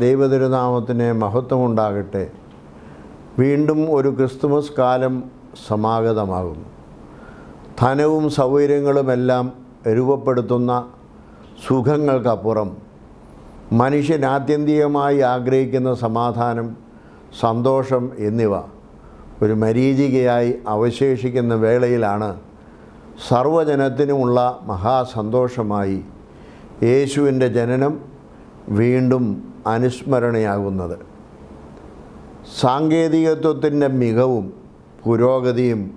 ദൈവതിരുനാമത്തിന് മഹത്വമുണ്ടാകട്ടെ. വീണ്ടും ഒരു ക്രിസ്തുമസ് കാലം സമാഗതമാകുന്നു. ധനവും സൗകര്യങ്ങളുമെല്ലാം രൂപപ്പെടുത്തുന്ന സുഖങ്ങൾക്കപ്പുറം മനുഷ്യൻ ആത്യന്തികമായി ആഗ്രഹിക്കുന്ന സമാധാനം സന്തോഷം എന്നിവ ഒരു മരീചികയായി അവശേഷിക്കുന്ന വേളയിലാണ് സർവജനത്തിനുമുള്ള മഹാസന്തോഷമായി യേശുവിന്റെ ജനനം വീണ്ടും അനുസ്മരണയാകുന്നത്. സാങ്കേതികത്വത്തിന്റെ മികവും പുരോഗതിയും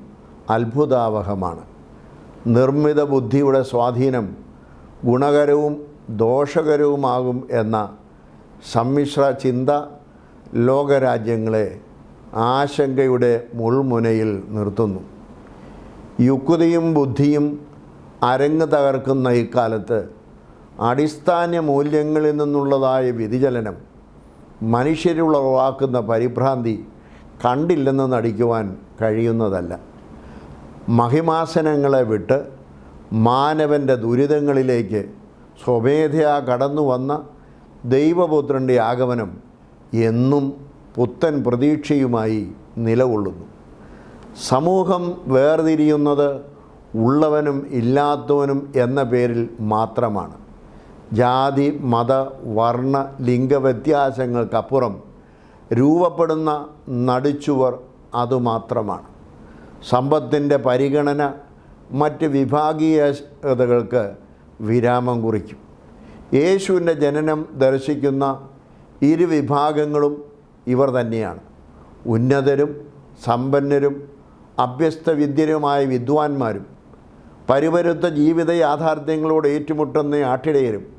അത്ഭുതാവഹമാണ്. നിർമ്മിത ബുദ്ധിയുടെ സ്വാധീനം ഗുണകരവും ദോഷകരവുമാകും എന്ന സമ്മിശ്ര ചിന്ത ലോകരാജ്യങ്ങളെ ആശങ്കയുടെ മുൾമുനയിൽ നിർത്തുന്നു. യുക്തിയും ബുദ്ധിയും അരങ്ങ് തകർക്കുന്ന ഇക്കാലത്ത് അടിസ്ഥാന മൂല്യങ്ങളിൽ നിന്നുള്ളതായ വ്യതിചലനം മനുഷ്യരുളവാക്കുന്ന പരിഭ്രാന്തി കണ്ടില്ലെന്ന് നടിക്കുവാൻ കഴിയുന്നതല്ല. മഹിമാസനങ്ങളെ വിട്ട് മാനവന്റെ ദുരിതങ്ങളിലേക്ക് സ്വമേധയാ കടന്നു വന്ന ദൈവപുത്രന്റെ ആഗമനം എന്നും പുത്തൻ പ്രതീക്ഷയുമായി നിലകൊള്ളുന്നു. സമൂഹം വേർതിരിയുന്നത് ഉള്ളവനും ഇല്ലാത്തവനും എന്ന പേരിൽ മാത്രമാണ്. ജാതി മത വർണ ലിംഗവ്യത്യാസങ്ങൾക്കപ്പുറം രൂപപ്പെടുന്ന നടിച്ചുവർ അതുമാത്രമാണ്. സമ്പത്തിന്റെ പരിഗണന മറ്റ് വിഭാഗീയതകൾക്ക് വിരാമം കുറിക്കും. യേശുവിന്റെ ജനനം ദർശിക്കുന്ന ഇരു വിഭാഗങ്ങളും ഇവർ തന്നെയാണ്. ഉന്നതരും സമ്പന്നരും അഭ്യസ്തവിദ്യരുമായ വിദ്വാൻമാരും പരിവരുത്ത ജീവിത യാഥാർത്ഥ്യങ്ങളോട് ഏറ്റുമുട്ടുന്ന ആട്ടിടയരും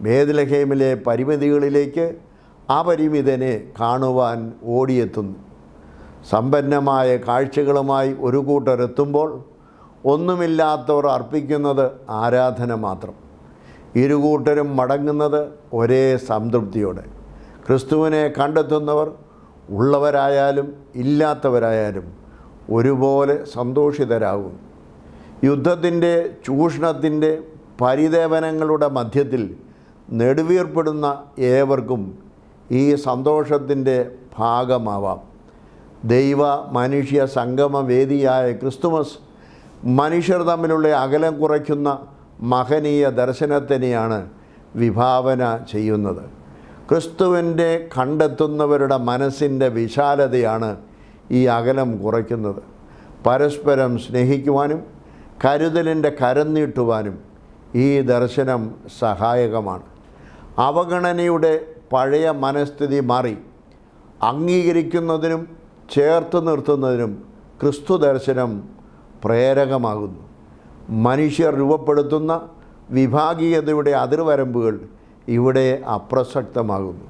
വേദലഹേമിലെ പരിമിതികളിലേക്ക് അപരിമിതനെ കാണുവാൻ ഓടിയെത്തുന്നു. സമ്പന്നമായ കാഴ്ചകളുമായി ഒരു കൂട്ടരെത്തുമ്പോൾ ഒന്നുമില്ലാത്തവർ അർപ്പിക്കുന്നത് ആരാധന മാത്രം. ഇരുകൂട്ടരും മടങ്ങുന്നത് ഒരേ സംതൃപ്തിയോടെ. ക്രിസ്തുവിനെ കണ്ടെത്തുന്നവർ ഉള്ളവരായാലും ഇല്ലാത്തവരായാലും ഒരുപോലെ സന്തോഷിതരാകും യുദ്ധത്തിന്റെ ചൂഷണത്തിന്റെ പരിദേവനങ്ങളുടെ മധ്യത്തിൽ നെടുവീർപ്പെടുന്ന ഏവർക്കും ഈ സന്തോഷത്തിന്റെ ഭാഗമാവാം. ദൈവ മനുഷ്യ സംഗമവേദിയായ ക്രിസ്തുമസ് മനുഷ്യർ തമ്മിലുള്ള അകലം കുറയ്ക്കുന്ന മഹനീയ ദർശനത്തിനെയാണ് വിഭാവന ചെയ്യുന്നത്. ക്രിസ്തുവിന്റെ കണ്ടെത്തുന്നവരുടെ മനസ്സിന്റെ വിശാലതയാണ് ഈ അകലം കുറയ്ക്കുന്നത്. പരസ്പരം സ്നേഹിക്കുവാനും കരുതലിന്റെ കരം നീട്ടുവാനും ഈ ദർശനം സഹായകമാണ്. അവഗണനയുടെ പഴയ മനസ്ഥിതി മാറി. അംഗീകരിക്കുന്നതിനും ചേർത്ത് നിർത്തുന്നതിനും ക്രിസ്തു ദർശനം പ്രേരകമാകുന്നു. മനുഷ്യർ രൂപപ്പെടുത്തുന്ന വിഭാഗീയതയുടെ അതിർവരമ്പുകൾ ഇവിടെ അപ്രസക്തമാകുന്നു.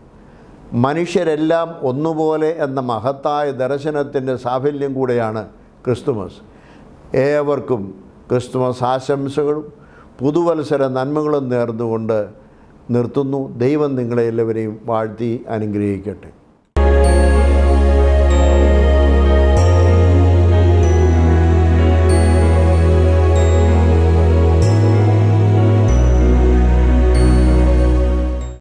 മനുഷ്യരെല്ലാം ഒന്നുപോലെ എന്ന മഹത്തായ ദർശനത്തിന്റെ സാഫല്യം കൂടെയാണ് ക്രിസ്തുമസ്. ഏവർക്കും ക്രിസ്തുമസ് ആശംസകളും പുതുവത്സര നന്മകളും നേർന്നുകൊണ്ട് നിർത്തുന്നു. ദൈവം നിങ്ങളെ എല്ലാവരെയും വാഴ്ത്തി അനുഗ്രഹിക്കട്ടെ.